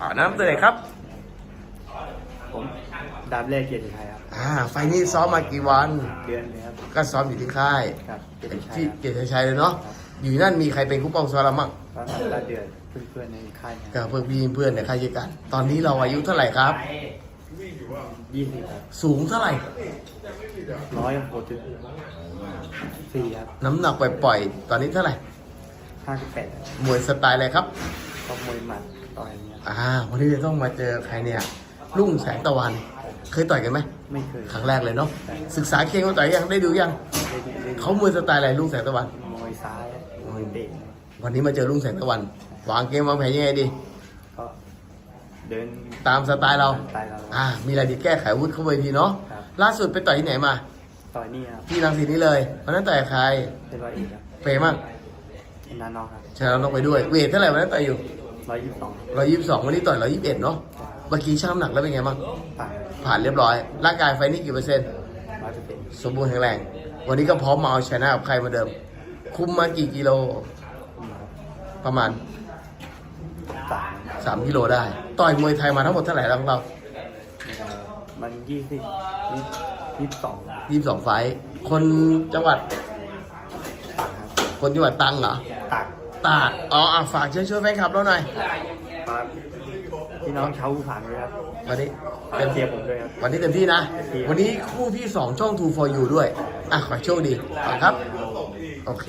อ่าน้ำตัวไหนครับ ผมดาบแรกเกียรติชัยครับ อ่า ไฟล์นี้ซ้อมมากี่วัน เดือนเลยครับ ก็ซ้อมอยู่ที่ค่ายครับเกียรติชัยที่ครับเกียรติชัยเลยเนาะ อยู่นั่นมีใครเป็นคู่ป้องซ้อมเรามั่งก็ทำได้เดือนเพื่อนๆในค่ายนะคกัรับบเพื่อนพี่เพื่อนในค่ายเดียวกัน ตอนนี้เราอายุเท่าไหร่ครับ ยี่สิบครับสูงเท่าไหร่ ร้อยหกสิบสี่ครับน้ำหนักปล่อยๆ ตอนนี้เท่าไหร่ ห้าสิบแปดมวยสไตล์อะไรครับ ก็มวยหมัดต่อยเนี่ย อ่าวันนี้จะต้องมาเจอใครเนี่ยรุ่งแสงตะวัน เคยต่อยกันไหมไม่เคยครั้งแรกเลยเนาะศึกษาเคียงมาต่อยยังได้ดูยังได้ได้ได้เขามวยสไตล์อะไรรุ่งแสงตะวันมวยซ้ายมวยเตะวันนี้มาเจอรุ่งแสงตะวันวางเกมวางแผนยังไงดีก็เดินตามสไตล์เราตายเราอ่ามีอะไรดีแก้ไขอาวุธเข้าไปทีเนาะครับล่าสุดไปต่อยที่ไหนมาต่อยนี่ครับที่รังสิตนี้เลยวันนั้นต่อยกับใครเป็นร้อยเอกครับเฟย์มั่งนานนอกครับชนะต้องไปด้วยเวทเท่าไหร่วันนั้นต่อยอยู่ ร้อยยี่สิบสองร้อยยี่สิบสองวันนี้ต่อยร้อยยี่สิบเอ็ดเนาะเมื่อกี้ช่างน้ำหนักแล้วเป็นไงบ้างต่างผ่านเรียบร้อย ร่างกายไฟนี่กี่เปอร์เซ็นต์ร้อยเปอร์เซ็นต์สมบูรณ์แข็งแรง วันนี้ก็พร้อมมาเอาชนะกับใครเหมาเดิม คุมมากี่กิโล ประมาณสาม3กิโลได้ ต่อยมวยไทยมาทั้งหมดเท่าไหร่แล้วของเรามันยี่สิบยี่สิบสอง22ไฟท์คนจังหวัดต่างครับคนจังหวัดตรังเหรอต่าง ตากอ๋ออะฝากเชิญชวนแฟนคลับเราหน่อยฝากพี่น้องชาวผู้ผ่านด้วยครับ วันนี้ฝากเป็นเชียร์ผมด้วยครับ วันนี้เต็มที่นะเต็มที่วันนี้คู่ที่2ช่อง2 for you ด้วย อะ ขอให้โชคดีขอบคุณครับ โอเค